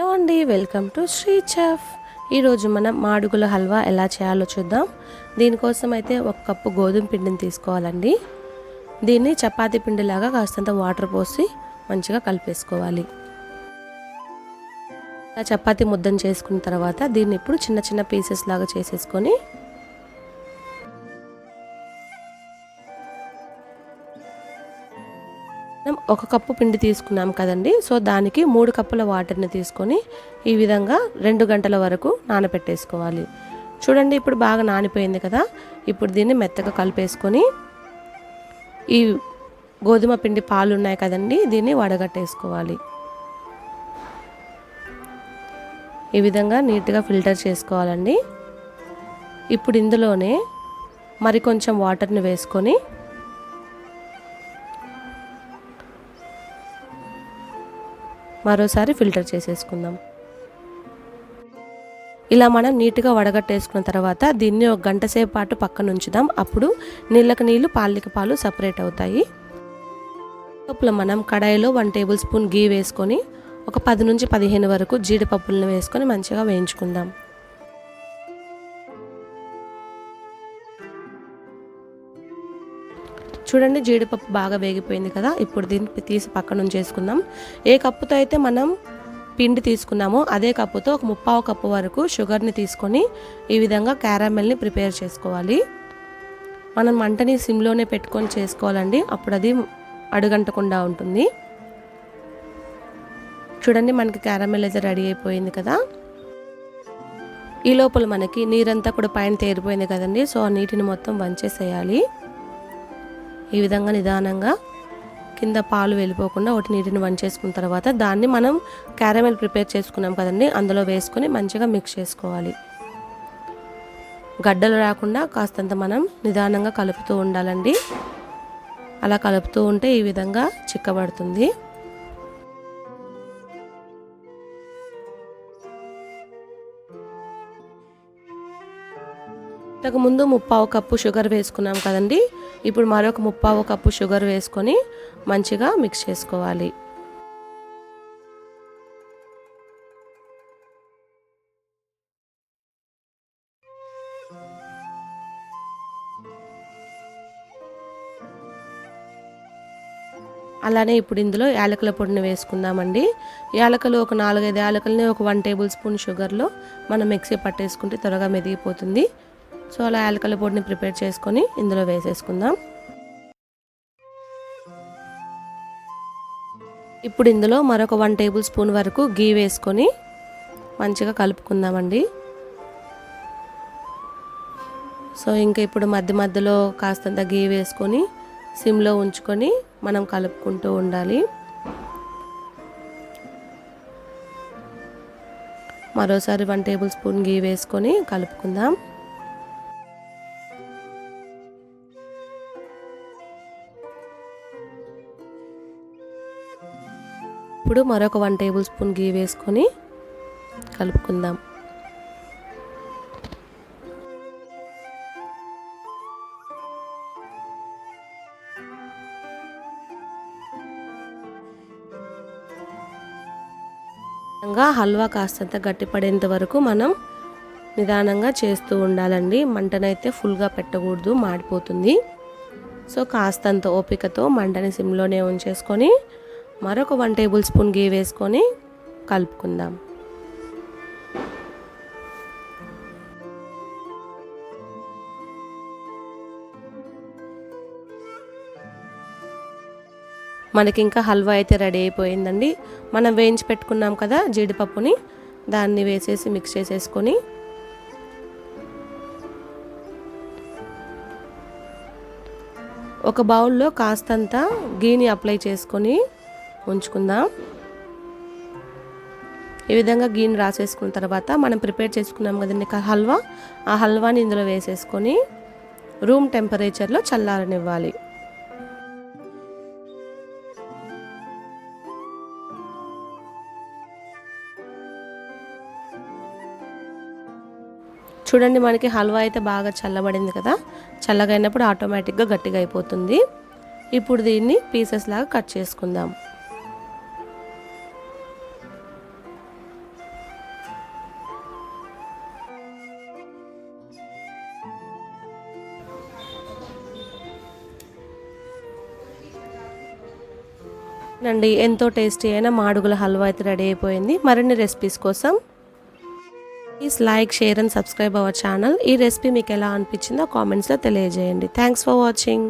Hello అండి welcome to Shri chef. ఈరోజు మనం మాడుగుల హల్వా ఎలా చేయాలో చూద్దాం. దీనికోసం అయితే ఒక కప్పు గోధుమ పిండిని తీసుకోవాలండి. దీన్ని చపాతీ పిండిలాగా కాస్తంత వాటర్ పోసి మంచిగా కలిపేసుకోవాలి. చపాతి చపాతీ ముద్దను చేసుకున్న తర్వాత దీన్ని ఇప్పుడు చిన్న చిన్న పీసెస్ లాగా చేసేసుకొని మనం ఒక కప్పు పిండి తీసుకున్నాం కదండి. సో దానికి మూడు కప్పుల వాటర్ని తీసుకొని ఈ విధంగా రెండు గంటల వరకు నానబెట్టేసుకోవాలి చూడండి ఇప్పుడు బాగా నానిపోయింది కదా. ఇప్పుడు దీన్ని మెత్తగా కలిపేసుకొని ఈ గోధుమ పిండి పాలు ఉన్నాయి కదండి దీన్ని వడగట్టేసుకోవాలి. ఈ విధంగా నీట్గా ఫిల్టర్ చేసుకోవాలండి. ఇప్పుడు ఇందులోనే మరి కొంచెం వాటర్ని వేసుకొని మరోసారి ఫిల్టర్ చేసేసుకుందాం. ఇలా మనం నీట్గా వడగట్టేసుకున్న తర్వాత దీన్ని ఒక గంట సేపు పాటు పక్కన ఉంచుదాం. అప్పుడు నీళ్ళకి నీళ్ళు పాలకి పాలు సపరేట్ అవుతాయి. లోపల మనం కడాయిలో వన్ టేబుల్ స్పూన్ గీ వేసుకొని ఒక పది నుంచి పదిహేను వరకు జీడిపప్పులను వేసుకొని మంచిగా వేయించుకుందాం. చూడండి జీడిపప్పు బాగా వేగిపోయింది కదా. ఇప్పుడు దీన్ని తీసి పక్కన ఉంచేసుకుందాం. ఏ కప్పుతో అయితే మనం పిండి తీసుకున్నామో అదే కప్పుతో ఒక ముప్పావు కప్పు వరకు షుగర్ని తీసుకొని ఈ విధంగా క్యారామెల్ని ప్రిపేర్ చేసుకోవాలి. మనం మంటని సిమ్లోనే పెట్టుకొని చేసుకోవాలండి. అప్పుడు అది అడుగంటకుండా ఉంటుంది. చూడండి మనకి క్యారామెల్ అయితే రెడీ అయిపోయింది కదా. ఈ లోపల మనకి నీరంతా కూడా పైన తేరిపోయింది కదండి. సో ఆ నీటిని మొత్తం వంచేసేయాలి. ఈ విధంగా నిదానంగా కింద పాలు వెళ్ళిపోకుండా ఒకటి నీటిని వంచేసుకున్న తర్వాత దాన్ని మనం క్యారమెల్ ప్రిపేర్ చేసుకున్నాం కదండి అందులో వేసుకొని మంచిగా మిక్స్ చేసుకోవాలి. గడ్డలు రాకుండా కాస్తంత మనం నిదానంగా కలుపుతూ ఉండాలండి. అలా కలుపుతూ ఉంటే ఈ విధంగా చిక్కబడుతుంది. ఇంతకుముందు ముప్పావు కప్పు షుగర్ వేసుకున్నాం కదండి. ఇప్పుడు మరొక ముప్పావు కప్పు షుగర్ వేసుకొని మంచిగా మిక్స్ చేసుకోవాలి. అలానే ఇప్పుడు ఇందులో యాలకుల పొడిని వేసుకుందామండి. యాలకలు ఒక నాలుగైదు యాలకల్ని ఒక వన్ టేబుల్ స్పూన్ షుగర్లో మనం మిక్సీ పట్టేసుకుంటే త్వరగా మెదిగిపోతుంది. సో అలా యాలకల పొడిని ప్రిపేర్ చేసుకొని ఇందులో వేసేసుకుందాం. ఇప్పుడు ఇందులో మరొక వన్ టేబుల్ స్పూన్ వరకు గీ వేసుకొని మంచిగా కలుపుకుందామండి. సో ఇంకా ఇప్పుడు మధ్య మధ్యలో కాస్తంత గీ వేసుకొని సిమ్లో ఉంచుకొని మనం కలుపుకుంటూ ఉండాలి. మరోసారి వన్ టేబుల్ స్పూన్ గీ వేసుకొని కలుపుకుందాం. ఇప్పుడు మరొక వన్ టేబుల్ స్పూన్ గీ వేసుకొని కలుపుకుందాం. హల్వా కాస్తంత గట్టిపడేంత వరకు మనం నిదానంగా చేస్తూ ఉండాలండి. మంటనైతే ఫుల్గా పెట్టకూడదు మాడిపోతుంది. సో కాస్తంత ఓపికతో మంటని సిమ్లోనే ఉంచేసుకొని మరొక వన్ టేబుల్ స్పూన్ గీ వేసుకొని కలుపుకుందాం. మనకి ఇంకా హల్వా అయితే రెడీ అయిపోయిందండి. మనం వేయించి పెట్టుకున్నాం కదా జీడిపప్పుని దాన్ని వేసేసి మిక్స్ చేసేసుకొని. ఒక బౌల్లో కాస్తంత గీని అప్లై చేసుకొని ఉంచుకుందాం. ఈ విధంగా గీని రాసేసుకున్న తర్వాత మనం ప్రిపేర్ చేసుకున్నాం కదండి హల్వా. ఆ హల్వాని ఇందులో వేసేసుకొని రూమ్ టెంపరేచర్లో చల్లారనివ్వాలి. చూడండి మనకి హల్వా అయితే బాగా చల్లబడింది కదా. చల్లగా అయినప్పుడు ఆటోమేటిక్గా గట్టిగా అయిపోతుంది. ఇప్పుడు దీన్ని పీసెస్ లాగా కట్ చేసుకుందాం. నండి ఎంతో టేస్టీ అయిన మాడుగుల హల్వా అయితే రెడీ అయిపోయింది. మరిన్ని రెసిపీస్ కోసం please like share and subscribe our channel. ఈ రెసిపీ మీకు ఎలా అనిపించిందో కామెంట్స్లో తెలియజేయండి. Thanks for watching.